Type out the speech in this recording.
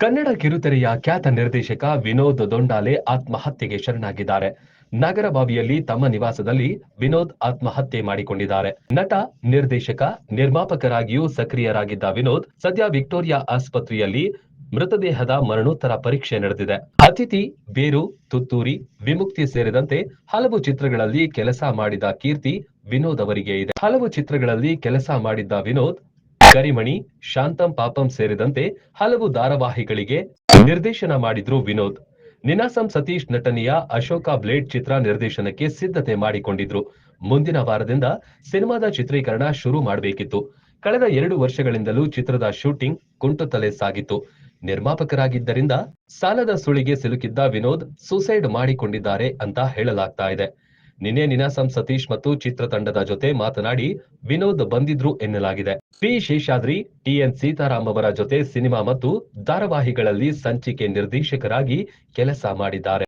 ಕನ್ನಡ ಕಿರುತೆರೆಯ ಖ್ಯಾತ ನಿರ್ದೇಶಕ ವಿನೋದ್ ದೊಂಡಾಲೆ ಆತ್ಮಹತ್ಯೆಗೆ ಶರಣಾಗಿದ್ದಾರೆ. ನಾಗರಬಾವಿಯಲ್ಲಿ ತಮ್ಮ ನಿವಾಸದಲ್ಲಿ ವಿನೋದ್ ಆತ್ಮಹತ್ಯೆ ಮಾಡಿಕೊಂಡಿದ್ದಾರೆ. ನಟ, ನಿರ್ದೇಶಕ, ನಿರ್ಮಾಪಕರಾಗಿಯೂ ಸಕ್ರಿಯರಾಗಿದ್ದ ವಿನೋದ್ ಸದ್ಯ ವಿಕ್ಟೋರಿಯಾ ಆಸ್ಪತ್ರೆಯಲ್ಲಿ ಮೃತದೇಹದ ಮರಣೋತ್ತರ ಪರೀಕ್ಷೆ ನಡೆದಿದೆ. ಅತಿಥಿ, ಬೇರು, ತುತ್ತೂರಿ, ವಿಮುಕ್ತಿ ಸೇರಿದಂತೆ ಹಲವು ಚಿತ್ರಗಳಲ್ಲಿ ಕೆಲಸ ಮಾಡಿದ ಕೀರ್ತಿ ವಿನೋದ್ ಅವರಿಗೆ ಇದೆ. ಹಲವು ಚಿತ್ರಗಳಲ್ಲಿ ಕೆಲಸ ಮಾಡಿದ್ದ ವಿನೋದ್ ಕರಿಮಣಿ, ಶಾಂತಂ ಪಾಪಂ ಸೇರಿದಂತೆ ಹಲವು ಧಾರಾವಾಹಿಗಳಿಗೆ ನಿರ್ದೇಶನ ಮಾಡಿದ್ರು ವಿನೋದ್. ನಿನಾಸಂ ಸತೀಶ್ ನಟನೆಯ ಅಶೋಕ ಬ್ಲೇಡ್ ಚಿತ್ರ ನಿರ್ದೇಶನಕ್ಕೆ ಸಿದ್ಧತೆ ಮಾಡಿಕೊಂಡಿದ್ರು. ಮುಂದಿನ ವಾರದಿಂದ ಸಿನಿಮಾದ ಚಿತ್ರೀಕರಣ ಶುರು ಮಾಡಬೇಕಿತ್ತು. ಕಳೆದ ಎರಡು ವರ್ಷಗಳಿಂದಲೂ ಚಿತ್ರದ ಶೂಟಿಂಗ್ ಕುಂಟುತ್ತಲೇ ಸಾಗಿತ್ತು. ನಿರ್ಮಾಪಕರಾಗಿದ್ದರಿಂದ ಸಾಲದ ಸುಳಿಗೆ ಸಿಲುಕಿದ್ದ ವಿನೋದ್ ಸೂಸೈಡ್ ಮಾಡಿಕೊಂಡಿದ್ದಾರೆ ಅಂತ ಹೇಳಲಾಗ್ತಾ ಇದೆ. ನಿನ್ನೆ ನಿನಾಸಂ ಸತೀಶ್ ಮತ್ತು ಚಿತ್ರತಂಡದ ಜೊತೆ ಮಾತನಾಡಿ ವಿನೋದ್ ಬಂದಿದ್ರು ಎನ್ನಲಾಗಿದೆ. ಪಿ. ಶೇಷಾದ್ರಿ, ಟಿಎನ್ ಸೀತಾರಾಮ್ ಅವರ ಜೊತೆ ಸಿನಿಮಾ ಮತ್ತು ಧಾರಾವಾಹಿಗಳಲ್ಲಿ ಸಂಚಿಕೆ ನಿರ್ದೇಶಕರಾಗಿ ಕೆಲಸ ಮಾಡಿದ್ದಾರೆ.